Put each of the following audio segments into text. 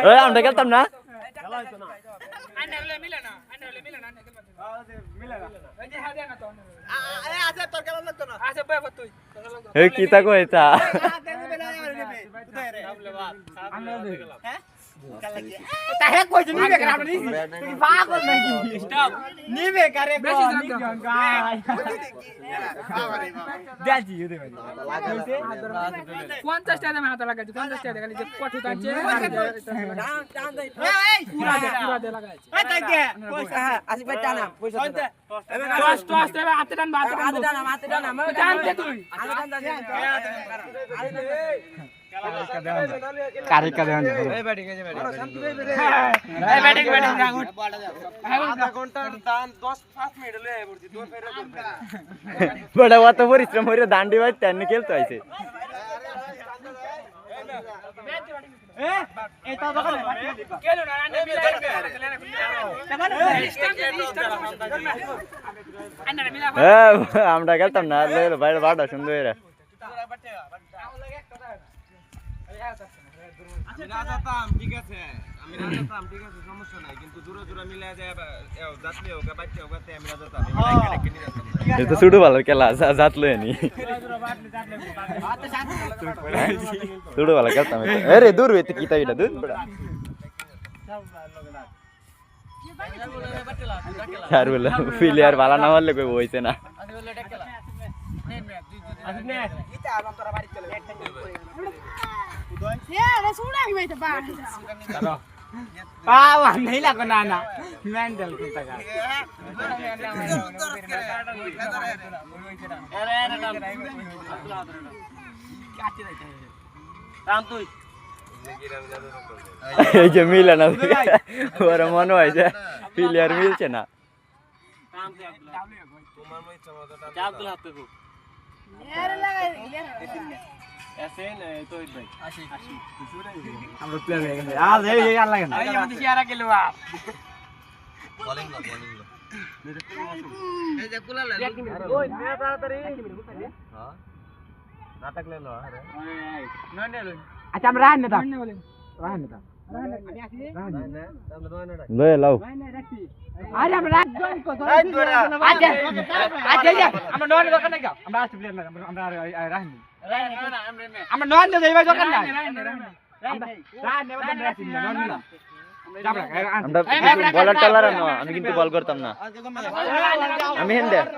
ওই আমরা খেলতাম না এই কি তা কইতা তাহে কইছে নিবে কারে আপনি তুমি পাগল নাকি? নিবে কারে বেশি কো। নিবে গায় দেখি ইউতে ভাই পঞ্চাশ টাকা দামে হাতে লাগাইছে পঞ্চাশ টাকা খালি যে কঠু টানছে পুরা দে পুরা দে লাগাইছে। এই তাই দে আসিফ ভাই টানা পয়সা কইতে টস টস দেবে হাতে টান হাতে হাতে টান টানা হাতে টানা টানতে তুই। হাতে টানা কারে কারে আনছে এই ব্যাটিং ব্যাটিং। রাগুট বড় অত পরিশ্রম করে দান্ডি বাজ তেন খেলতে আইছে হ্যাঁ আমরা খেলতাম না বাইরে বাড়া সুন্দর হয়ে আমি না যেতাম ঠিক আছে আমি না যেতাম ঠিক আছে সমস্যা নাই কিন্তু দূরে দূরে মিলে যায় যাত্রী হোক বাচ্চা হোক তাই আমি না যেতাম ভালো খেলা জাত ভালো খেলতাম আরে দূর হইতে এটা দূর বড়া বলে প্লেয়ার ভালো না। মারলে কই হইছে না পাওয়া नहीं লাগো না না। কা এই যে মিলে না ওর মনে হয় যে প্লেয়ার মিলছে না। তোমার টাকা দাও। আমরা প্লেয়ার হয়ে গেছে আজ এই এই আর লাগে না এই মধ্যে শিয়ারা গেল বা না থাকলে লো, আরে। আচ্ছা আমরা রান না বলেন রান না নাই, না। লয়ে লাও আরে আমরা রান জন কো আচ্ছা আচ্ছা আমরা নন দোকান না আমরা আসছে প্লেয়ার না আমরা রান আমরা নন দে যাইবা দোকান না না আমরা বলার টলার আনো আমি কিন্তু বল করতাম না আমি হেন্দে আসে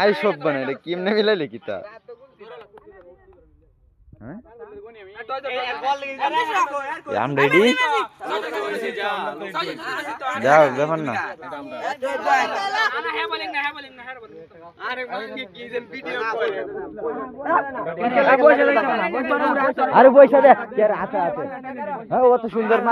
আই সব বানাই কেমনে মিলাইলে কি তা আম রেডি যাও ব্যাপার না। আনা হ্যাঁ আরে পয়সা দে আছে? হ্যাঁ ও তো সুন্দর